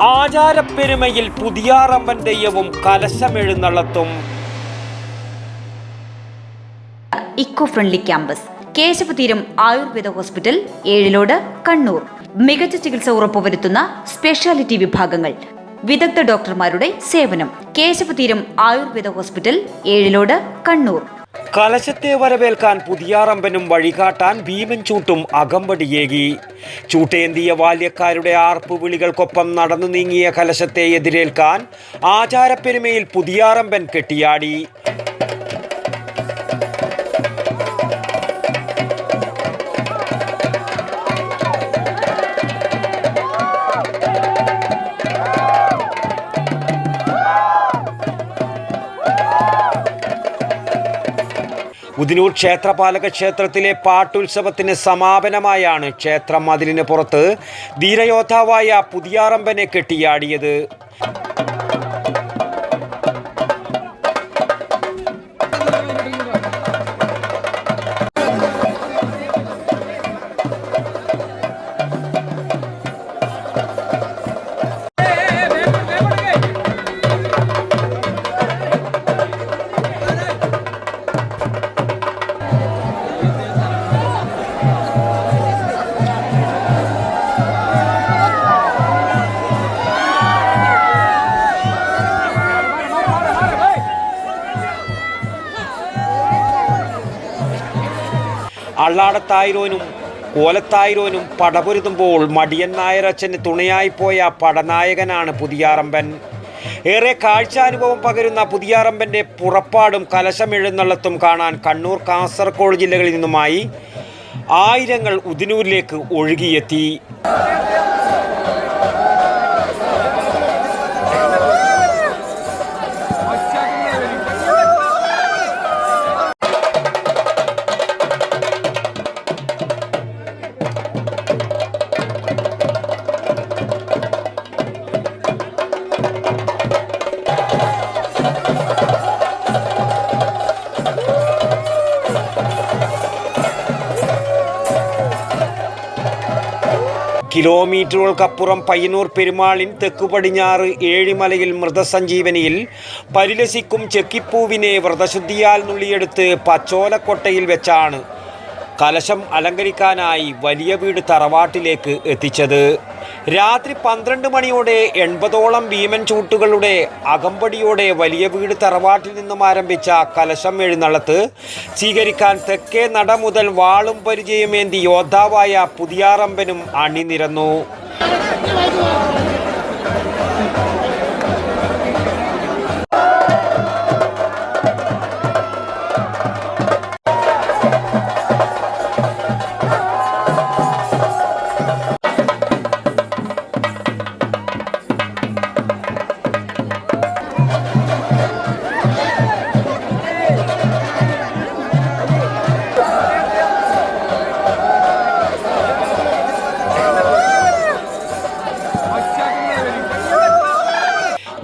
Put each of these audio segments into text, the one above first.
ആചാരപ്പെരുമയിൽ പുതിയാറമ്പൻ തെയ്യവും കലശമെഴുന്നള്ളത്തും. Eco friendly campus Keshavatheeram Ayurveda hospital Ezhilode Kannur. മികച്ച ചികിത്സ ഉറപ്പുവരുത്തുന്ന സ്പെഷ്യാലിറ്റി വിഭാഗങ്ങൾ. വിദഗ്ധ ഡോക്ടർമാരുടെ സേവനം കേശവതീരം ആയുർവേദ ഹോസ്പിറ്റൽ ഏഴിലോട് കണ്ണൂർ. കലശത്തെ വരവേൽക്കാൻ പുതിയാറമ്പനും വഴികാട്ടാൻ ഭീമൻ ചൂട്ടും അകമ്പടിയേകി. ചൂട്ടേന്തിയ ബാല്യക്കാരുടെ ആർപ്പുവിളികൾക്കൊപ്പം നടന്നു നീങ്ങിയ കലശത്തെ എതിരേൽക്കാൻ ആചാരപ്പെരുമയിൽ പുതിയാറമ്പൻ കെട്ടിയാടി. ഉദിനൂർ ക്ഷേത്രപാലക ക്ഷേത്രത്തിലെ പാട്ടുത്സവത്തിന് സമാപനമായാണ് ക്ഷേത്രം മതിലിന് പുറത്ത് ധീരയോദ്ധാവായ പുതിയാറമ്പനെ കെട്ടിയാടിയത്. അള്ളാടത്തായിരോനും കോലത്തായിരോനും പടപൊരുതുമ്പോൾ മടിയൻ നായരച്ഛന് തുണയായിപ്പോയ പടനായകനാണ് പുതിയാറമ്പൻ. ഏറെ കാഴ്ചാനുഭവം പകരുന്ന പുതിയാറമ്പന്റെ പുറപ്പാടും കലശമെഴുന്നള്ളത്തും കാണാൻ കണ്ണൂർ കാസർഗോഡ് ജില്ലകളിൽ നിന്നുമായി ആയിരങ്ങൾ ഉദിനൂരിലേക്ക് ഒഴുകിയെത്തി. കിലോമീറ്ററുകൾക്കപ്പുറം പയ്യന്നൂർ പെരുമാളിൻ തെക്കു പടിഞ്ഞാറ് ഏഴിമലയിൽ മൃതസഞ്ജീവനിയിൽ പരിലസിക്കും ചെക്കിപ്പൂവിനെ വ്രതശുദ്ധിയാൽ നുള്ളിയെടുത്ത് പച്ചോലക്കൊട്ടയിൽ വെച്ചാണ് കലശം അലങ്കരിക്കാനായി വലിയ വീട് തറവാട്ടിലേക്ക് എത്തിച്ചത്. രാത്രി പന്ത്രണ്ട് മണിയോടെ എൺപതോളം ഭീമൻ ചൂട്ടുകളുടെ അകമ്പടിയോടെ വലിയ വീട് തറവാട്ടിൽ നിന്നും ആരംഭിച്ച കലശം എഴുന്നള്ളത്ത് സ്വീകരിക്കാൻ തെക്കേ നട മുതൽ വാളും പരിചയമേന്തി യോദ്ധാവായ പുതിയാറമ്പനും അണിനിരന്നു.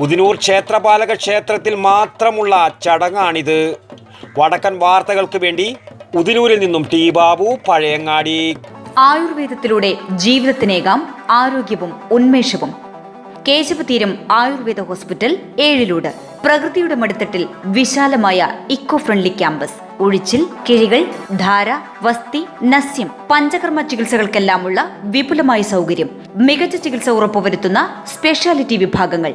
ഉദിനൂർ ക്ഷേത്രപാലക ക്ഷേത്രത്തിൽ മാത്രമുള്ള ചടങ്ങാണിത്. വടക്കൻ വാർത്തകൾക്ക് വേണ്ടി ഉദിനൂരിൽ നിന്നും ടി ബാബു പഴയങ്ങാടി. ആയുർവേദത്തിലൂടെ ജീവിതത്തിനേകാം ആരോഗ്യവും ഉന്മേഷവും. കേശവതീരം ആയുർവേദ ഹോസ്പിറ്റൽ ഏഴിലൂട്. പ്രകൃതിയുടെ മടിത്തട്ടിൽ വിശാലമായ ഇക്കോ ഫ്രണ്ട്ലി ക്യാമ്പസ്. ഒഴിച്ചിൽ കിഴികൾ ധാര വസ്തി നസ്യം പഞ്ചകർമ്മ ചികിത്സകൾക്കെല്ലാമുള്ള വിപുലമായ സൗകര്യം. മികച്ച ചികിത്സ ഉറപ്പുവരുത്തുന്ന സ്പെഷ്യാലിറ്റി വിഭാഗങ്ങൾ.